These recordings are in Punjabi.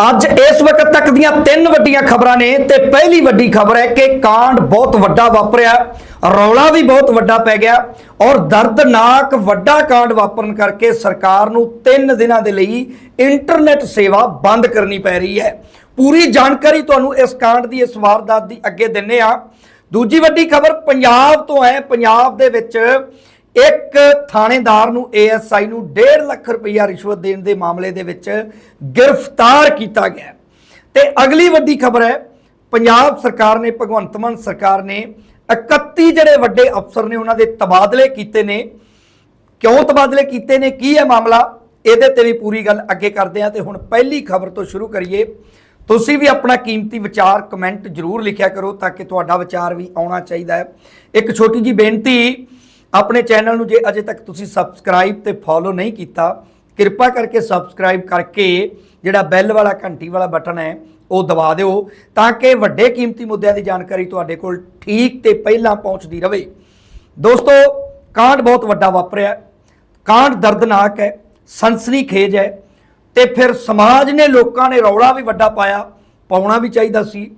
ਅੱਜ ਇਸ ਵਕਤ ਤੱਕ ਦੀਆਂ ਤਿੰਨ ਵੱਡੀਆਂ ਖਬਰਾਂ ਨੇ ਤੇ ਪਹਿਲੀ ਵੱਡੀ ਖਬਰ ਹੈ ਕਿ ਕਾਂਡ ਬਹੁਤ ਵੱਡਾ ਵਾਪਰਿਆ, ਰੌਲਾ ਵੀ ਬਹੁਤ ਵੱਡਾ ਪੈ ਗਿਆ ਔਰ ਦਰਦਨਾਕ ਵੱਡਾ ਕਾਂਡ ਵਾਪਰਨ ਕਰਕੇ ਸਰਕਾਰ ਨੂੰ 3 ਦਿਨਾਂ ਦੇ ਲਈ ਇੰਟਰਨੈਟ ਸੇਵਾ ਬੰਦ ਕਰਨੀ ਪੈ ਰਹੀ ਹੈ। ਪੂਰੀ ਜਾਣਕਾਰੀ ਤੁਹਾਨੂੰ ਇਸ ਕਾਂਡ ਦੀ, ਇਸ ਵਾਰਦਾਤ ਦੀ ਅੱਗੇ ਦਿੰਨੇ ਆ ਦੂਜੀ ਵੱਡੀ ਖਬਰ ਪੰਜਾਬ ਤੋਂ ਹੈ। ਪੰਜਾਬ ਦੇ ਵਿੱਚ ਇੱਕ ਥਾਣੇਦਾਰ ਨੂੰ ਏਐਸਆਈ ਨੂੰ 1.5 ਲੱਖ ਰੁਪਈਆ ਰਿਸ਼ਵਤ ਦੇਣ ਦੇ ਮਾਮਲੇ ਦੇ ਵਿੱਚ ਗ੍ਰਿਫਤਾਰ ਕੀਤਾ ਗਿਆ ਤੇ ਅਗਲੀ ਵੱਡੀ ਖਬਰ ਹੈ, ਪੰਜਾਬ ਸਰਕਾਰ ਨੇ, ਭਗਵੰਤ ਮਾਨ ਸਰਕਾਰ ਨੇ 31 ਜਿਹੜੇ ਵੱਡੇ ਅਫਸਰ ਨੇ, ਉਹਨਾਂ ਦੇ ਤਬਾਦਲੇ ਕੀਤੇ ਨੇ। ਕਿਉਂ ਤਬਾਦਲੇ ਕੀਤੇ ਨੇ? ਕੀ ਹੈ ਮਾਮਲਾ? ਇਹਦੇ ਤੇ ਵੀ ਪੂਰੀ ਗੱਲ ਅੱਗੇ ਕਰਦੇ ਹਾਂ ਤੇ ਹੁਣ ਪਹਿਲੀ ਖਬਰ ਤੋਂ ਸ਼ੁਰੂ ਕਰੀਏ। ਤੁਸੀਂ ਵੀ ਆਪਣਾ ਕੀਮਤੀ ਵਿਚਾਰ ਕਮੈਂਟ ਜ਼ਰੂਰ ਲਿਖਿਆ ਕਰੋ ਤਾਂ ਕਿ ਤੁਹਾਡਾ ਵਿਚਾਰ ਵੀ ਆਉਣਾ ਚਾਹੀਦਾ ਹੈ। ਇੱਕ ਛੋਟੀ ਜੀ ਬੇਨਤੀ ਆਪਣੇ ਚੈਨਲ ਨੂੰ ਜੇ ਅਜੇ ਤੱਕ ਤੁਸੀਂ ਸਬਸਕ੍ਰਾਈਬ ਤੇ ਫੋਲੋ ਨਹੀਂ ਕੀਤਾ, ਕਿਰਪਾ ਕਰਕੇ ਸਬਸਕ੍ਰਾਈਬ ਕਰਕੇ ਜਿਹੜਾ ਬੈਲ ਵਾਲਾ ਘੰਟੀ ਵਾਲਾ ਬਟਨ ਹੈ, ਉਹ ਦਬਾ ਦਿਓ ਤਾਂ ਕਿ ਵੱਡੇ ਕੀਮਤੀ ਮੁੱਦਿਆਂ ਦੀ ਜਾਣਕਾਰੀ ਤੁਹਾਡੇ ਕੋਲ ਠੀਕ ਤੇ ਪਹਿਲਾਂ ਪਹੁੰਚਦੀ ਰਹੇ ਦੋਸਤੋ, ਕਾਂਡ ਬਹੁਤ ਵੱਡਾ ਵਾਪਰਿਆ। ਕਾਂਡ ਦਰਦਨਾਕ ਹੈ ਸੰਸਨੀ ਖੇਜ ਹੈ ਤੇ ਫਿਰ ਸਮਾਜ ਨੇ ਲੋਕਾਂ ਨੇ ਰੌਲਾ ਵੀ ਵੱਡਾ ਪਾਇਆ, ਪਾਉਣਾ ਵੀ ਚਾਹੀਦਾ ਸੀ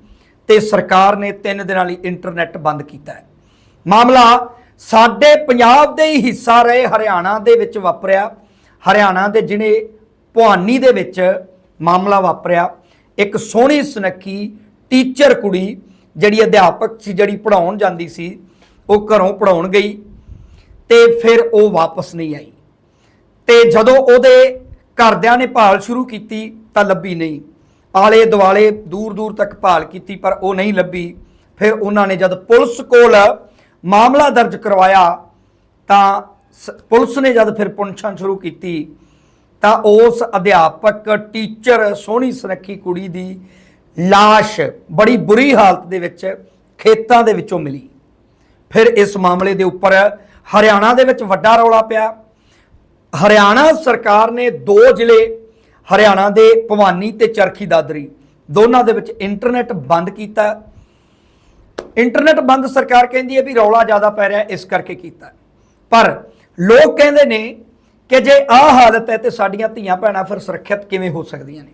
ਤੇ ਸਰਕਾਰ ਨੇ 3 ਦਿਨਾਂ ਲਈ ਇੰਟਰਨੈਟ ਬੰਦ ਕੀਤਾ ਹੈ। ਮਾਮਲਾ ਸਾਡੇ ਪੰਜਾਬ ਦੇ ਹੀ ਹਿੱਸਾ ਰਹੇ ਹਰਿਆਣਾ ਦੇ ਵਿੱਚ ਵਾਪਰਿਆ। ਹਰਿਆਣਾ ਦੇ ਜਿਹਨੇ ਭਵਾਨੀ ਦੇ ਵਿੱਚ ਮਾਮਲਾ ਵਾਪਰਿਆ। ਇੱਕ ਸੋਹਣੀ ਸੁਨੱਖੀ ਟੀਚਰ ਕੁੜੀ ਜਿਹੜੀ ਅਧਿਆਪਕ ਸੀ, ਜਿਹੜੀ ਪੜਾਉਣ ਜਾਂਦੀ ਸੀ, ਉਹ ਘਰੋਂ ਪੜਾਉਣ ਗਈ ਤੇ ਫਿਰ ਉਹ ਵਾਪਸ ਨਹੀਂ ਆਈ। ਤੇ ਜਦੋਂ ਉਹਦੇ ਘਰਦਿਆਂ ਨੇ ਭਾਲ ਸ਼ੁਰੂ ਕੀਤੀ ਤਾਂ ਲੱਭੀ ਨਹੀਂ। ਆਲੇ ਦੁਆਲੇ ਦੂਰ ਦੂਰ ਤੱਕ ਭਾਲ ਕੀਤੀ ਪਰ ਉਹ ਨਹੀਂ ਲੱਭੀ। ਫਿਰ ਉਹਨਾਂ ਨੇ ਜਦ ਪੁਲਿਸ ਕੋਲ ਮਾਮਲਾ ਦਰਜ ਕਰਵਾਇਆ, ਤਾਂ ਸ- ਪੁਲਿਸ ਨੇ ਜਦ ਫਿਰ ਪੁੰਛਾਂ ਸ਼ੁਰੂ ਕੀਤੀ, ਤਾਂ ਉਸ ਅਧਿਆਪਕ ਟੀਚਰ ਸੋਹਣੀ ਸੁਨੱਖੀ ਕੁੜੀ ਦੀ লাশ ਬੜੀ ਬੁਰੀ ਹਾਲਤ ਦੇ ਵਿੱਚ ਖੇਤਾਂ ਦੇ ਵਿੱਚੋਂ ਮਿਲੀ। ਫਿਰ ਇਸ ਮਾਮਲੇ ਦੇ ਉੱਪਰ ਹਰਿਆਣਾ ਦੇ ਵਿੱਚ ਵੱਡਾ ਰੌਲਾ ਪਿਆ। ਹਰਿਆਣਾ ਸਰਕਾਰ ਨੇ ਦੋ ਜ਼ਿਲ੍ਹੇ, ਹਰਿਆਣਾ ਦੇ ਭਵਾਨੀ ਤੇ ਚਰਖੀ ਦਾਦਰੀ, ਦੋਨਾਂ ਦੇ ਵਿੱਚ ਇੰਟਰਨੈਟ ਬੰਦ ਕੀਤਾ। ਇੰਟਰਨੈਟ ਬੰਦ ਸਰਕਾਰ ਕਹਿੰਦੀ ਹੈ ਵੀ ਰੌਲਾ ਜ਼ਿਆਦਾ ਪੈ ਰਿਹਾ ਇਸ ਕਰਕੇ ਕੀਤਾ ਪਰ ਲੋਕ ਕਹਿੰਦੇ ਨੇ ਕਿ ਜੇ ਆਹ ਹਾਲਤ ਹੈ ਤੇ ਸਾਡੀਆਂ ਧੀਆਂ ਭੈਣਾਂ ਫਿਰ ਸੁਰੱਖਿਅਤ ਕਿਵੇਂ ਹੋ ਸਕਦੀਆਂ ਨੇ?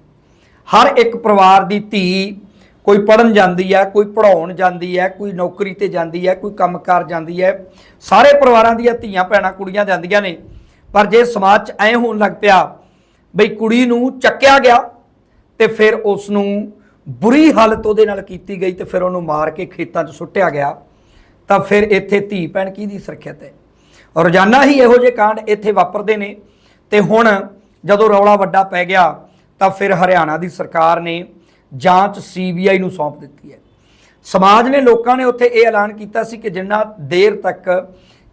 ਹਰ ਇੱਕ ਪਰਿਵਾਰ ਦੀ ਧੀ ਕੋਈ ਪੜਨ ਜਾਂਦੀ ਹੈ, ਕੋਈ ਪੜਾਉਣ ਜਾਂਦੀ ਹੈ, ਕੋਈ ਨੌਕਰੀ ਤੇ ਜਾਂਦੀ ਹੈ, ਕੋਈ ਕੰਮਕਾਰ ਜਾਂਦੀ ਹੈ। ਸਾਰੇ ਪਰਿਵਾਰਾਂ ਦੀਆਂ ਧੀਆਂ ਭੈਣਾਂ ਕੁੜੀਆਂ ਜਾਂਦੀਆਂ ਨੇ। ਪਰ ਜੇ ਸਮਾਜ 'ਚ ਐ ਹੋਣ ਲੱਗ ਪਿਆ, ਬਈ ਕੁੜੀ ਨੂੰ ਚੱਕਿਆ ਗਿਆ ਤੇ ਫਿਰ ਉਸ ਨੂੰ ਬੁਰੀ ਹਾਲਤ ਉਹਦੇ ਨਾਲ ਕੀਤੀ ਗਈ ਤੇ ਫਿਰ ਉਹਨੂੰ ਮਾਰ ਕੇ ਖੇਤਾਂ 'ਚ ਸੁੱਟਿਆ ਗਿਆ, ਤਾਂ ਫਿਰ ਇੱਥੇ ਧੀ ਭੈਣ ਕਿਹਦੀ ਸੁਰੱਖਿਅਤ ਹੈ ਰੋਜ਼ਾਨਾ ਹੀ ਇਹੋ ਜਿਹੇ ਕਾਂਡ ਇੱਥੇ ਵਾਪਰਦੇ ਨੇ ਤੇ ਹੁਣ ਜਦੋਂ ਰੌਲਾ ਵੱਡਾ ਪੈ ਗਿਆ, ਤਾਂ ਫਿਰ ਹਰਿਆਣਾ ਦੀ ਸਰਕਾਰ ਨੇ ਜਾਂਚ ਸੀਬੀਆਈ ਨੂੰ ਸੌਂਪ ਦਿੱਤੀ ਹੈ। ਸਮਾਜ ਨੇ ਲੋਕਾਂ ਨੇ ਉੱਥੇ ਇਹ ਐਲਾਨ ਕੀਤਾ ਸੀ ਕਿ ਜਿੰਨਾ ਦੇਰ ਤੱਕ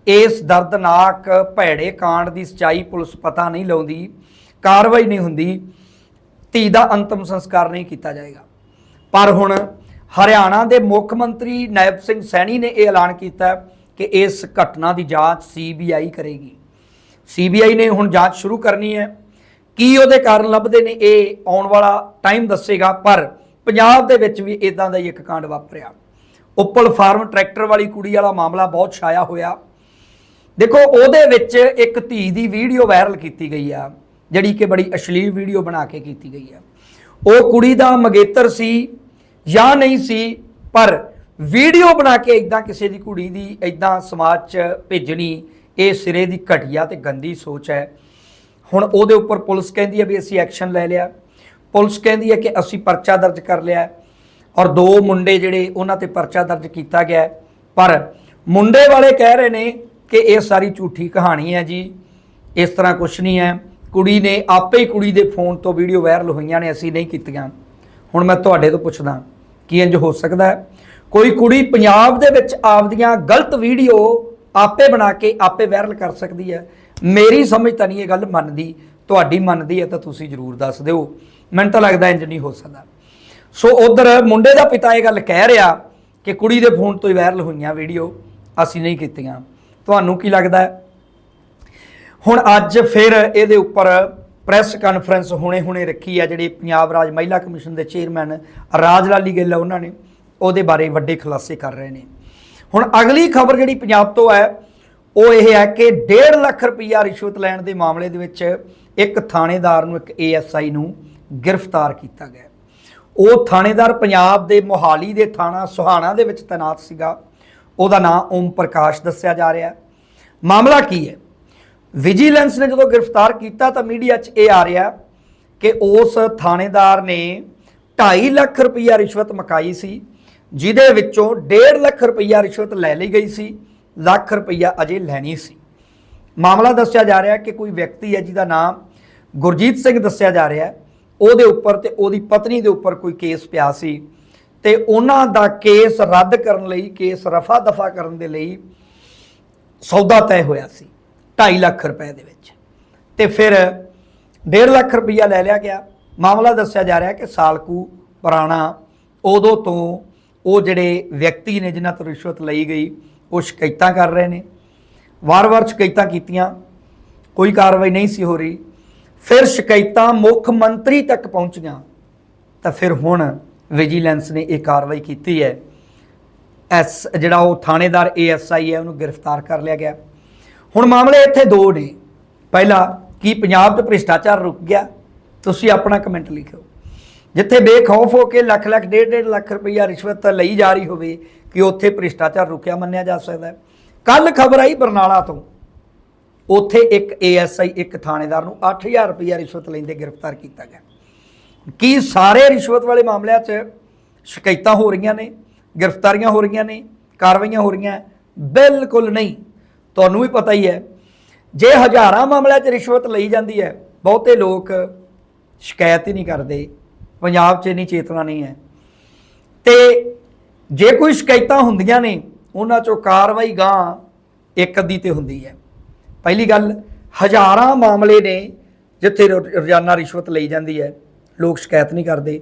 ਇਸ ਦਰਦਨਾਕ ਭੈੜੇ ਕਾਂਡ ਦੀ ਸਚਾਈ ਪੁਲਿਸ ਪਤਾ ਨਹੀਂ ਲਾਉਂਦੀ, ਕਾਰਵਾਈ ਨਹੀਂ ਹੁੰਦੀ, ਧੀ ਦਾ ਅੰਤਮ ਸੰਸਕਾਰ ਨਹੀਂ ਕੀਤਾ ਜਾਏਗਾ। ਪਰ ਹੁਣ ਹਰਿਆਣਾ ਦੇ ਮੁੱਖ ਮੰਤਰੀ ਨਾਇਬ ਸਿੰਘ ਸੈਣੀ ਨੇ ਇਹ ਐਲਾਨ ਕੀਤਾ ਕਿ ਇਸ ਘਟਨਾ ਦੀ ਜਾਂਚ ਸੀਬੀਆਈ ਕਰੇਗੀ। ਸੀਬੀਆਈ ਨੇ ਹੁਣ ਜਾਂਚ ਸ਼ੁਰੂ ਕਰਨੀ ਹੈ। ਕੀ ਉਹਦੇ ਕਾਰਨ ਲੱਭਦੇ ਨੇ ਇਹ ਆਉਣ ਵਾਲਾ ਟਾਈਮ ਦੱਸੇਗਾ, ਪਰ ਪੰਜਾਬ ਦੇ ਵਿੱਚ ਵੀ ਇਦਾਂ ਦਾ ਹੀ ਇੱਕ ਕਾਂਡ ਵਾਪਰਿਆ। ਉੱਪਲ ਫਾਰਮ ਟਰੈਕਟਰ ਵਾਲੀ ਕੁੜੀ ਵਾਲਾ ਮਾਮਲਾ ਬਹੁਤ ਛਾਇਆ ਹੋਇਆ। ਦੇਖੋ, ਉਹਦੇ ਵਿੱਚ ਇੱਕ ਧੀ ਦੀ ਵੀਡੀਓ ਵਾਇਰਲ ਕੀਤੀ ਗਈ ਆ, ਜਿਹੜੀ ਕਿ ਬੜੀ ਅਸ਼ਲੀਲ ਵੀਡੀਓ ਬਣਾ ਕੇ ਕੀਤੀ ਗਈ ਆ। ਉਹ ਕੁੜੀ ਦਾ ਮਗੇਤਰ ਸੀ ਜਾਂ ਨਹੀਂ ਸੀ, ਪਰ ਵੀਡੀਓ ਬਣਾ ਕੇ ਇਦਾਂ ਕਿਸੇ ਦੀ ਕੁੜੀ ਦੀ ਇਦਾਂ ਸਮਾਜ 'ਚ ਭੇਜਣੀ, ਇਹ ਸਿਰੇ ਦੀ ਘਟੀਆ ਤੇ ਗੰਦੀ ਸੋਚ ਹੈ। ਹੁਣ ਉਹਦੇ ਉੱਪਰ ਪੁਲਿਸ ਕਹਿੰਦੀ ਹੈ ਵੀ ਅਸੀਂ ਐਕਸ਼ਨ ਲੈ ਲਿਆ। ਪੁਲਿਸ ਕਹਿੰਦੀ ਹੈ ਕਿ ਅਸੀਂ ਪਰਚਾ ਦਰਜ ਕਰ ਲਿਆ ਔਰ ਦੋ ਮੁੰਡੇ ਜਿਹੜੇ ਉਹਨਾਂ ਤੇ ਪਰਚਾ ਦਰਜ ਕੀਤਾ ਗਿਆ ਪਰ ਮੁੰਡੇ ਵਾਲੇ ਕਹਿ ਰਹੇ ਨੇ ਕਿ ਇਹ ਸਾਰੀ ਝੂਠੀ ਕਹਾਣੀ ਹੈ ਜੀ। ਇਸ ਤਰ੍ਹਾਂ ਕੁਝ ਨਹੀਂ ਹੈ। ਕੁੜੀ ਨੇ ਆਪੇ ਹੀ ਕੁੜੀ ਦੇ ਫੋਨ ਤੋਂ ਵੀਡੀਓ ਵਾਇਰਲ ਹੋਈਆਂ ਨੇ, ਅਸੀਂ ਨਹੀਂ ਕੀਤੀਆਂ। ਹੁਣ ਮੈਂ ਤੁਹਾਡੇ ਤੋਂ ਪੁੱਛਦਾ। ਕੀ ਇੰਜ ਹੋ ਸਕਦਾ ਹੈ? ਕੋਈ ਕੁੜੀ ਪੰਜਾਬ ਦੇ ਵਿੱਚ ਆਪਦੀਆਂ ਗਲਤ ਵੀਡੀਓ ਆਪੇ ਬਣਾ ਕੇ ਆਪੇ ਵਾਇਰਲ ਕਰ ਸਕਦੀ ਹੈ। ਮੇਰੀ ਸਮਝ ਤਾਂ ਨਹੀਂ ਇਹ ਗੱਲ ਮੰਨਦੀ। ਤੁਹਾਡੀ ਮੰਨਦੀ ਹੈ ਤਾਂ ਤੁਸੀਂ ਜਰੂਰ ਦੱਸ ਦਿਓ। ਮੈਨੂੰ ਤਾਂ ਲੱਗਦਾ ਇੰਜ ਨਹੀਂ ਹੋ ਸਕਦਾ। ਸੋ ਉਧਰ ਮੁੰਡੇ ਦਾ ਪਿਤਾ ਇਹ ਗੱਲ ਕਹਿ ਰਿਹਾ ਕਿ ਕੁੜੀ ਦੇ ਫੋਨ ਤੋਂ ਹੀ ਵਾਇਰਲ ਹੋਈਆਂ ਵੀਡੀਓ ਅਸੀਂ ਨਹੀਂ ਕੀਤੀਆਂ। ਤੁਹਾਨੂੰ ਕੀ ਲੱਗਦਾ ਹੁਣ ਅੱਜ ਫਿਰ ਇਹਦੇ ਉੱਪਰ ਪ੍ਰੈਸ ਕਾਨਫਰੰਸ ਹੁਣੇ-ਹੁਣੇ ਰੱਖੀ ਆ ਜਿਹੜੇ ਪੰਜਾਬ ਰਾਜ ਮਹਿਲਾ ਕਮਿਸ਼ਨ ਦੇ ਚੇਅਰਮੈਨ ਰਾਜ ਲਾਲੀ ਗਿੱਲ ਉਹਨਾਂ ਨੇ, ਉਹਦੇ ਬਾਰੇ ਵੱਡੇ ਖੁਲਾਸੇ ਕਰ ਰਹੇ ਨੇ। ਹੁਣ ਅਗਲੀ ਖਬਰ ਜਿਹੜੀ ਪੰਜਾਬ ਤੋਂ ਹੈ, ਉਹ ਇਹ ਹੈ ਕਿ 1.5 ਲੱਖ ਰੁਪਈਆ ਰਿਸ਼ਵਤ ਲੈਣ ਦੇ ਮਾਮਲੇ ਦੇ ਵਿੱਚ ਇੱਕ ਥਾਣੇਦਾਰ ਨੂੰ, ਇੱਕ ਏਐਸਆਈ ਨੂੰ ਗ੍ਰਿਫਤਾਰ ਕੀਤਾ ਗਿਆ। ਉਹ ਥਾਣੇਦਾਰ ਪੰਜਾਬ ਦੇ ਮੋਹਾਲੀ ਦੇ ਥਾਣਾ ਸੁਹਾਣਾ ਦੇ ਵਿੱਚ ਤੈਨਾਤ ਸੀਗਾ। ਉਹਦਾ ਨਾਮ ਓਮ ਪ੍ਰਕਾਸ਼ ਦੱਸਿਆ ਜਾ ਰਿਹਾ। ਮਾਮਲਾ ਕੀ ਹੈ? ਵਿਜੀਲੈਂਸ ਨੇ ਜਦੋਂ ਗ੍ਰਿਫਤਾਰ ਕੀਤਾ ਤਾਂ ਮੀਡੀਆ 'ਚ ਇਹ ਆ ਰਿਹਾ ਕਿ ਉਸ ਥਾਣੇਦਾਰ ਨੇ 2.5 ਲੱਖ ਰੁਪਈਆ ਰਿਸ਼ਵਤ ਮਕਾਈ ਸੀ, ਜਿਹਦੇ ਵਿੱਚੋਂ 1.5 ਲੱਖ ਰੁਪਈਆ ਰਿਸ਼ਵਤ ਲੈ ਲਈ ਗਈ ਸੀ, ਲੱਖ ਰੁਪਈਆ ਅਜੇ ਲੈਣੀ ਸੀ। ਮਾਮਲਾ ਦੱਸਿਆ ਜਾ ਰਿਹਾ ਕਿ ਕੋਈ ਵਿਅਕਤੀ ਹੈ ਜਿਹਦਾ ਨਾਮ ਗੁਰਜੀਤ ਸਿੰਘ ਦੱਸਿਆ ਜਾ ਰਿਹਾ ਹੈ। ਉਹਦੇ ਉੱਪਰ ਤੇ ਉਹਦੀ ਪਤਨੀ ਦੇ ਉੱਪਰ ਕੋਈ ਕੇਸ ਪਿਆ ਸੀ ਤੇ ਉਹਨਾਂ ਦਾ ਕੇਸ ਰੱਦ ਕਰਨ ਲਈ, ਕੇਸ ਰਫਾ ਦਫਾ ਕਰਨ ਦੇ ਲਈ ਸੌਦਾ ਤੈਅ ਹੋਇਆ ਸੀ। 2.5 ਲੱਖ ਰੁਪਏ ਦੇ ਵਿੱਚ। ਤੇ ਫਿਰ 1.5 ਲੱਖ ਰੁਪਈਆ ਲੈ ਲਿਆ ਗਿਆ। ਮਾਮਲਾ ਦੱਸਿਆ ਜਾ ਰਿਹਾ ਕਿ ਸਾਲਕੂ ਪੁਰਾਣਾ, ਉਦੋਂ ਤੋਂ ਉਹ ਜਿਹੜੇ ਵਿਅਕਤੀ ਨੇ ਜਿਨ੍ਹਾਂ ਤੋਂ ਰਿਸ਼ਵਤ ਲਈ ਗਈ, ਉਹ ਸ਼ਿਕਾਇਤਾਂ ਕਰ ਰਹੇ ਨੇ। ਵਾਰ-ਵਾਰ ਸ਼ਿਕਾਇਤਾਂ ਕੀਤੀਆਂ। ਕੋਈ ਕਾਰਵਾਈ ਨਹੀਂ ਸੀ ਹੋ ਰਹੀ। ਫਿਰ ਸ਼ਿਕਾਇਤਾਂ ਮੁੱਖ ਮੰਤਰੀ ਤੱਕ ਪਹੁੰਚੀਆਂ। ਤਾਂ ਫਿਰ ਹੁਣ ਵਿਜੀਲੈਂਸ ਨੇ ਇਹ ਕਾਰਵਾਈ ਕੀਤੀ ਹੈ। ਐਸ ਜਿਹੜਾ ਉਹ ਥਾਣੇਦਾਰ ਏਐਸਆਈ ਹੈ, ਉਹਨੂੰ ਗ੍ਰਿਫਤਾਰ ਕਰ ਲਿਆ ਗਿਆ। ਹੁਣ ਮਾਮਲੇ ਇੱਥੇ ਦੋ ਨੇ। ਪਹਿਲਾ, ਕੀ ਪੰਜਾਬ 'ਚ ਭ੍ਰਿਸ਼ਟਾਚਾਰ ਰੁਕ ਗਿਆ? ਤੁਸੀਂ ਆਪਣਾ ਕਮੈਂਟ ਲਿਖਿਓ। ਜਿੱਥੇ ਬੇਖੌਫ ਹੋ ਕੇ ਲੱਖ ਲੱਖ, ਡੇਢ ਡੇਢ ਲੱਖ ਰੁਪਈਆ ਰਿਸ਼ਵਤ ਲਈ ਜਾ ਰਹੀ ਹੋਵੇ, ਕਿ ਉੱਥੇ ਭ੍ਰਿਸ਼ਟਾਚਾਰ ਰੁਕਿਆ ਮੰਨਿਆ ਜਾ ਸਕਦਾ ਹੈ। ਕੱਲ ਖਬਰ ਆਈ ਬਰਨਾਲਾ ਤੋਂ। ਉੱਥੇ ਇੱਕ ਏਐਸਆਈ ਇੱਕ ਥਾਣੇਦਾਰ ਨੂੰ 8000 ਰੁਪਈਆ ਰਿਸ਼ਵਤ ਲੈਂਦੇ ਗ੍ਰਿਫਤਾਰ ਕੀਤਾ ਗਿਆ। ਕੀ ਸਾਰੇ ਰਿਸ਼ਵਤ ਵਾਲੇ ਮਾਮਲਿਆਂ 'ਚ ਸ਼ਿਕਾਇਤਾਂ ਹੋ ਰਹੀਆਂ ਨੇ, ਗ੍ਰਿਫਤਾਰੀਆਂ ਹੋ ਰਹੀਆਂ ਨੇ, ਕਾਰਵਾਈਆਂ ਹੋ ਰਹੀਆਂ? ਬਿਲਕੁਲ ਨਹੀਂ। ਤੁਹਾਨੂੰ ਵੀ ਪਤਾ ਹੀ ਹੈ। ਜੇ ਹਜ਼ਾਰਾਂ ਮਾਮਲਿਆਂ 'ਚ ਰਿਸ਼ਵਤ ਲਈ ਜਾਂਦੀ ਹੈ, ਬਹੁਤੇ ਲੋਕ ਸ਼ਿਕਾਇਤ ਹੀ ਨਹੀਂ ਕਰਦੇ। ਪੰਜਾਬ 'ਚ ਇੰਨੀ ਚੇਤਨਾ ਨਹੀਂ ਹੈ। ਤੇ ਜੇ ਕੋਈ ਸ਼ਿਕਾਇਤਾਂ ਹੁੰਦੀਆਂ ਨੇ, ਉਹਨਾਂ 'ਚੋਂ ਕਾਰਵਾਈ ਗਾਂ ਇੱਕ ਅੱਧੀ ਤੇ ਹੁੰਦੀ ਹੈ। ਪਹਿਲੀ ਗੱਲ, ਹਜ਼ਾਰਾਂ ਮਾਮਲੇ ਨੇ ਜਿੱਥੇ ਰੋ- ਰੋਜ਼ਾਨਾ ਰਿਸ਼ਵਤ ਲਈ ਜਾਂਦੀ ਹੈ, ਲੋਕ ਸ਼ਿਕਾਇਤ ਨਹੀਂ ਕਰਦੇ।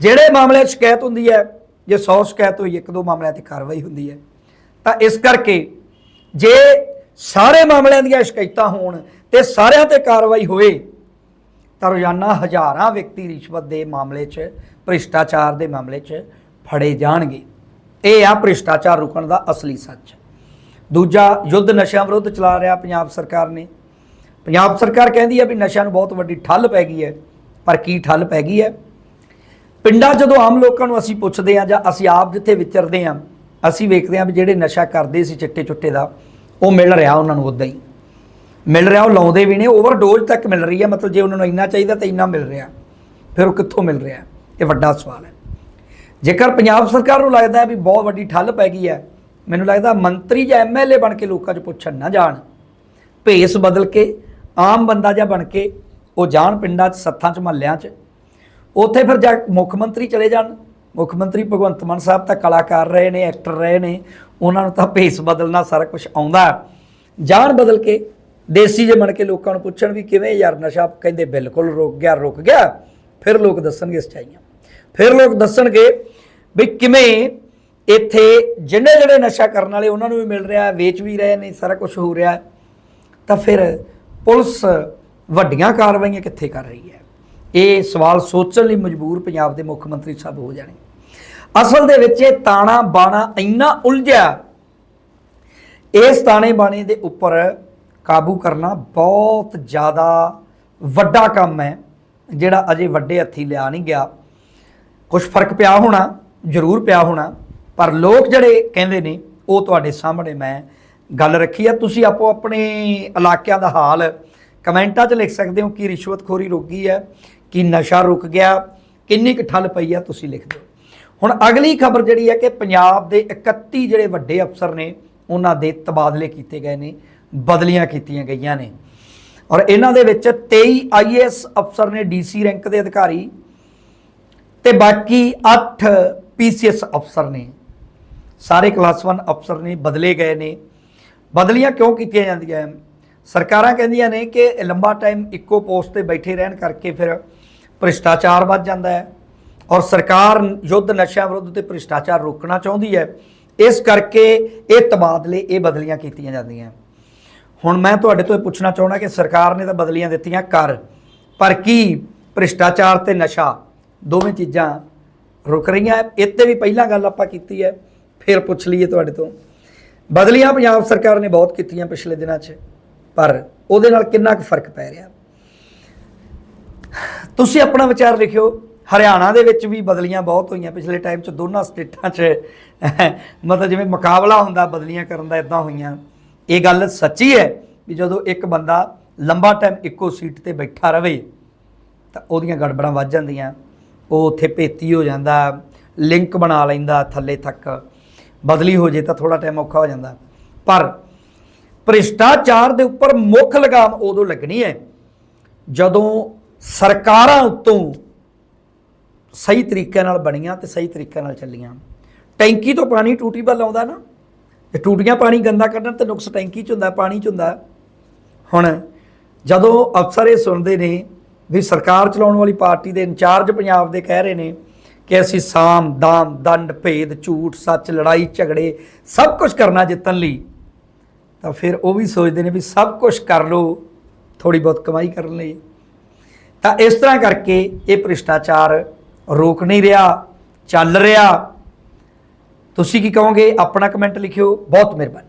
ਜਿਹੜੇ ਮਾਮਲੇ 'ਚ ਸ਼ਿਕਾਇਤ ਹੁੰਦੀ ਹੈ, ਜੇ 100 ਸ਼ਿਕਾਇਤ ਹੋਈ, ਇੱਕ ਦੋ ਮਾਮਲਿਆਂ ਤੇ ਕਾਰਵਾਈ ਹੁੰਦੀ ਹੈ। ਤਾਂ ਇਸ ਕਰਕੇ ਜੇ ਸਾਰੇ ਮਾਮਲਿਆਂ ਦੀਆਂ ਸ਼ਿਕਾਇਤਾਂ ਹੋਣ ਤੇ ਸਾਰਿਆਂ ਤੇ ਕਾਰਵਾਈ ਹੋਏ, ਤਾਂ ਰੋਜ਼ਾਨਾ ਹਜ਼ਾਰਾਂ ਵਿਅਕਤੀ ਰਿਸ਼ਵਤ ਦੇ ਮਾਮਲੇ 'ਚ, ਭ੍ਰਿਸ਼ਟਾਚਾਰ ਦੇ ਮਾਮਲੇ 'ਚ ਫੜੇ ਜਾਣਗੇ। ਇਹ ਆ ਭ੍ਰਿਸ਼ਟਾਚਾਰ ਰੁਕਣ ਦਾ ਅਸਲੀ ਸੱਚ। ਦੂਜਾ, ਯੁੱਧ ਨਸ਼ਿਆਂ ਵਿਰੁੱਧ ਚਲਾ ਰਿਹਾ ਪੰਜਾਬ ਸਰਕਾਰ ਨੇ। ਪੰਜਾਬ ਸਰਕਾਰ ਕਹਿੰਦੀ ਹੈ ਵੀ ਨਸ਼ਿਆਂ ਨੂੰ ਬਹੁਤ ਵੱਡੀ ਠੱਲ ਪੈ ਗਈ ਹੈ। ਪਰ ਕੀ ਠੱਲ ਪੈ ਗਈ ਹੈ? ਪਿੰਡਾਂ 'ਚ ਜਦੋਂ ਆਮ ਲੋਕਾਂ ਨੂੰ ਅਸੀਂ ਪੁੱਛਦੇ ਹਾਂ ਜਾਂ ਅਸੀਂ ਆਪ ਜਿੱਥੇ ਵਿਚਰਦੇ ਹਾਂ ਅਸੀਂ ਵੇਖਦੇ ਹਾਂ ਵੀ ਜਿਹੜੇ ਨਸ਼ਾ ਕਰਦੇ ਸੀ ਚਿੱਟੇ ਚੁੱਟੇ ਦਾ, ਉਹ ਮਿਲ ਰਿਹਾ ਉਹਨਾਂ ਨੂੰ ਉਦਾਂ ਹੀ। ਮਿਲ ਰਿਹਾ, ਉਹ ਲਾਉਂਦੇ ਵੀ ਨੇ ਓਵਰਡੋਜ਼ ਤੱਕ ਮਿਲ ਰਹੀ ਹੈ ਮਤਲਬ ਜੇ ਉਹਨਾਂ ਨੂੰ ਇੰਨਾ ਚਾਹੀਦਾ ਤਾਂ ਇੰਨਾ ਮਿਲ ਰਿਹਾ। ਫਿਰ ਉਹ ਕਿੱਥੋਂ ਮਿਲ ਰਿਹਾ? ਇਹ ਵੱਡਾ ਸਵਾਲ ਹੈ। ਜੇਕਰ ਪੰਜਾਬ ਸਰਕਾਰ ਨੂੰ ਲੱਗਦਾ ਹੈ ਵੀ ਬਹੁਤ ਵੱਡੀ ਠੱਲ ਪੈ ਗਈ ਹੈ, ਮੈਨੂੰ ਲੱਗਦਾ ਮੰਤਰੀ ਜਾਂ ਐਮਐਲਏ ਬਣ ਕੇ ਲੋਕਾਂ 'ਚ ਪੁੱਛਣ ਨਾ ਜਾਣ। ਭੇਸ ਬਦਲ ਕੇ, ਆਮ ਬੰਦਾ ਜਾਂ ਬਣ ਕੇ, ਉਹ ਜਾਣ ਪਿੰਡਾਂ 'ਚ, ਸੱਥਾਂ 'ਚ, ਮਹੱਲਿਆਂ 'ਚ। ਉੱਥੇ ਫਿਰ ਜਾ ਮੁੱਖ ਮੰਤਰੀ ਚਲੇ ਜਾਣ। ਮੁੱਖ ਮੰਤਰੀ ਭਗਵੰਤ ਮਾਨ ਸਾਹਿਬ ਤਾਂ ਕਲਾਕਾਰ ਰਹੇ ਨੇ ਐਕਟਰ ਰਹੇ ਨੇ, ਉਹਨਾਂ ਨੂੰ ਤਾਂ ਭੇਸ ਬਦਲਣਾ ਸਾਰਾ ਕੁਝ ਆਉਂਦਾ। ਜਾਣ ਬਦਲ ਕੇ ਦੇਸੀ ਜੇ ਬਣ ਕੇ ਲੋਕਾਂ ਨੂੰ ਪੁੱਛਣ ਵੀ ਕਿਵੇਂ ਯਾਰ ਨਸ਼ਾ ਕਹਿੰਦੇ ਬਿਲਕੁਲ ਰੁਕ ਗਿਆ ਰੁਕ ਗਿਆ, ਫਿਰ ਲੋਕ ਦੱਸਣਗੇ ਸਚਾਈਆਂ। ਫਿਰ ਲੋਕ ਦੱਸਣਗੇ ਵੀ ਕਿਵੇਂ ਇੱਥੇ ਜਿਹੜੇ ਜਿਹੜੇ ਨਸ਼ਾ ਕਰਨ ਵਾਲੇ ਉਹਨਾਂ ਨੂੰ ਵੀ ਮਿਲ ਰਿਹਾ, ਵੇਚ ਵੀ ਰਹੇ ਨੇ, ਸਾਰਾ ਕੁਝ ਹੋ ਰਿਹਾ। ਤਾਂ ਫਿਰ ਪੁਲਿਸ ਵੱਡੀਆਂ ਕਾਰਵਾਈਆਂ ਕਿੱਥੇ ਕਰ ਰਹੀ ਹੈ? ਇਹ ਸਵਾਲ ਸੋਚਣ ਲਈ ਮਜਬੂਰ ਪੰਜਾਬ ਦੇ ਮੁੱਖ ਮੰਤਰੀ ਸਾਹਿਬ ਹੋ ਜਾਣਗੇ। ਅਸਲ ਦੇ ਵਿੱਚ ਇਹ ਤਾਣਾ ਬਾਣਾ ਇੰਨਾ ਉਲਝਿਆ। ਇਸ ਤਾਣੇ ਬਾਣੇ ਦੇ ਉੱਪਰ ਕਾਬੂ ਕਰਨਾ ਬਹੁਤ ਜ਼ਿਆਦਾ ਵੱਡਾ ਕੰਮ ਹੈ, ਜਿਹੜਾ ਅਜੇ ਵੱਡੇ ਹੱਥੀ ਲਿਆ ਨਹੀਂ ਗਿਆ। ਕੁਝ ਫ਼ਰਕ ਪਿਆ ਹੋਣਾ, ਜ਼ਰੂਰ ਪਿਆ ਹੋਣਾ, ਪਰ ਲੋਕ ਜਿਹੜੇ ਕਹਿੰਦੇ ਨੇ, ਉਹ ਤੁਹਾਡੇ ਸਾਹਮਣੇ ਮੈਂ ਗੱਲ ਰੱਖੀ ਆ। ਤੁਸੀਂ ਆਪੋ ਆਪਣੇ ਇਲਾਕਿਆਂ ਦਾ ਹਾਲ ਕਮੈਂਟਾਂ 'ਚ ਲਿਖ ਸਕਦੇ ਹੋ ਕਿ ਰਿਸ਼ਵਤਖੋਰੀ ਰੁਕ ਗਈ ਹੈ, ਕਿ ਨਸ਼ਾ ਰੁਕ ਗਿਆ, ਕਿੰਨੀ ਕੁ ਠੱਲ ਪਈ ਆ ਤੁਸੀਂ ਲਿਖ ਦਿਓ। ਹੁਣ ਅਗਲੀ ਖਬਰ ਜਿਹੜੀ ਹੈ ਕਿ ਪੰਜਾਬ ਦੇ 31 ਜਿਹੜੇ ਵੱਡੇ ਅਫਸਰ ਨੇ, ਉਹਨਾਂ ਦੇ ਤਬਾਦਲੇ ਕੀਤੇ ਗਏ ਨੇ, ਬਦਲੀਆਂ ਕੀਤੀਆਂ ਗਈਆਂ ਨੇ। ਔਰ ਇਹਨਾਂ ਦੇ ਵਿੱਚ 23 ਆਈਏਐਸ ਅਫਸਰ ਨੇ ਡੀਸੀ ਰੈਂਕ ਦੇ ਅਧਿਕਾਰੀ ਤੇ ਬਾਕੀ 8 ਪੀਸੀਐਸ ਅਫਸਰ ਨੇ। ਸਾਰੇ ਕਲਾਸ 1 ਅਫਸਰ ਨੇ, ਬਦਲੇ ਗਏ ਨੇ। ਬਦਲੀਆਂ ਕਿਉਂ ਕੀਤੀਆਂ ਜਾਂਦੀਆਂ? ਸਰਕਾਰਾਂ ਕਹਿੰਦੀਆਂ ਨੇ ਕਿ ਲੰਬਾ ਟਾਈਮ ਇੱਕੋ ਪੋਸਟ ਤੇ ਬੈਠੇ ਰਹਿਣ ਕਰਕੇ ਫਿਰ ਭ੍ਰਿਸ਼ਟਾਚਾਰ ਵੱਧ ਜਾਂਦਾ ਹੈ। ਔਰ ਸਰਕਾਰ ਯੁੱਧ ਨਸ਼ਿਆਂ ਵਿਰੁੱਧ ਤੇ ਭ੍ਰਿਸ਼ਟਾਚਾਰ ਰੋਕਣਾ ਚਾਹੁੰਦੀ ਹੈ, ਇਸ ਕਰਕੇ ਇਹ ਤਬਾਦਲੇ, ਇਹ ਬਦਲੀਆਂ ਕੀਤੀਆਂ ਜਾਂਦੀਆਂ। ਹੁਣ ਮੈਂ ਤੁਹਾਡੇ ਤੋਂ ਇਹ ਪੁੱਛਣਾ ਚਾਹੁੰਦਾ ਕਿ ਸਰਕਾਰ ਨੇ ਤਾਂ ਬਦਲੀਆਂ ਦਿੱਤੀਆਂ ਕਰ, ਪਰ ਕੀ ਭ੍ਰਿਸ਼ਟਾਚਾਰ ਤੇ ਨਸ਼ਾ ਦੋਵੇਂ ਚੀਜ਼ਾਂ ਰੁਕ ਰਹੀਆਂ? ਹੈ? ਇਹ ਤੇ ਵੀ ਪਹਿਲਾਂ ਗੱਲ ਆਪਾਂ ਕੀਤੀ ਹੈ, ਫਿਰ ਪੁੱਛ ਲਈਏ ਤੁਹਾਡੇ ਤੋਂ। ਬਦਲੀਆਂ ਪੰਜਾਬ ਸਰਕਾਰ ਨੇ ਬਹੁਤ ਕੀਤੀਆਂ ਪਿਛਲੇ ਦਿਨਾਂ 'ਚ, ਪਰ ਉਹਦੇ ਨਾਲ ਕਿੰਨਾ ਕੁ ਫ਼ਰਕ ਪੈ ਰਿਹਾ? ਤੁਸੀਂ ਆਪਣਾ ਵਿਚਾਰ ਲਿਖਿਓ। ਹਰਿਆਣਾ ਦੇ ਵਿੱਚ ਵੀ ਬਦਲੀਆਂ ਬਹੁਤ ਹੋਈਆਂ ਪਿਛਲੇ ਟਾਈਮ 'ਚ, ਦੋਨਾਂ ਸਟੇਟਾਂ 'ਚ। ਮਤਲਬ ਜਿਵੇਂ ਮੁਕਾਬਲਾ ਹੁੰਦਾ, ਬਦਲੀਆਂ ਕਰਨ ਦਾ ਇਦਾਂ ਹੋਈਆਂ। ਇਹ ਗੱਲ ਸੱਚੀ ਹੈ ਵੀ ਜਦੋਂ ਇੱਕ ਬੰਦਾ ਲੰਬਾ ਟਾਈਮ ਇੱਕੋ ਸੀਟ ਤੇ ਬੈਠਾ ਰਵੇ, ਤਾਂ ਉਹਦੀਆਂ ਗੜਬੜਾਂ ਵੱਧ ਜਾਂਦੀਆਂ। ਉਹ ਉੱਥੇ ਭੇਤੀ ਹੋ ਜਾਂਦਾ ਲਿੰਕ ਬਣਾ ਲੈਂਦਾ ਥੱਲੇ ਤੱਕ। ਬਦਲੀ ਹੋ ਜੇ ਤਾਂ ਥੋੜਾ ਟਾਈਮ ਔਖਾ ਹੋ ਜਾਂਦਾ। ਪਰ ਭ੍ਰਿਸ਼ਟਾਚਾਰ ਦੇ ਉੱਪਰ ਮੁੱਖ ਲਗਾਮ ਉਦੋਂ ਲੱਗਣੀ ਹੈ, ਜਦੋਂ ਸਰਕਾਰਾਂ ਉੱਤੋਂ ਸਹੀ ਤਰੀਕੇ ਨਾਲ ਬਣੀਆਂ ਤੇ ਸਹੀ ਤਰੀਕੇ ਨਾਲ ਚੱਲੀਆਂ। ਟੈਂਕੀ ਤੋਂ ਪਾਣੀ ਟੂਟੀ ਵੱਲ ਆਉਂਦਾ ਨਾ, ਤੇ ਟੂਟੀਆਂ ਪਾਣੀ ਗੰਦਾ ਕੱਢਣ ਤੇ ਨੁਕਸ ਟੈਂਕੀ 'ਚ ਹੁੰਦਾ, ਪਾਣੀ 'ਚ ਹੁੰਦਾ। ਹੁਣ ਜਦੋਂ ਅਫਸਰ ਇਹ ਸੁਣਦੇ ਨੇ ਵੀ ਸਰਕਾਰ ਚਲਾਉਣ ਵਾਲੀ ਪਾਰਟੀ ਦੇ ਇੰਚਾਰਜ ਪੰਜਾਬ ਦੇ ਕਹਿ ਰਹੇ ਨੇ ਕਿ ਅਸੀਂ ਸਾਮ, ਦਾਮ, ਦੰਡ, ਭੇਦ, ਝੂਠ, ਸੱਚ, ਲੜਾਈ, ਝਗੜੇ ਸਭ ਕੁਝ ਕਰਨਾ ਜਿੱਤਣ ਲਈ, ਤਾਂ ਫਿਰ ਉਹ ਵੀ ਸੋਚਦੇ ਨੇ ਵੀ ਸਭ ਕੁਝ ਕਰ ਲਓ ਥੋੜੀ ਬਹੁਤ ਕਮਾਈ ਕਰਨ ਲਈ। ਤਾਂ ਇਸ ਤਰ੍ਹਾਂ ਕਰਕੇ ਇਹ ਭ੍ਰਿਸ਼ਟਾਚਾਰ ਰੋਕ ਨਹੀਂ ਰਿਹਾ ਚੱਲ ਰਿਹਾ। ਤੁਸੀਂ ਕੀ ਕਹੋਗੇ? ਆਪਣਾ ਕਮੈਂਟ ਲਿਖਿਓ। ਬਹੁਤ ਮਿਹਰਬਾਨੀ।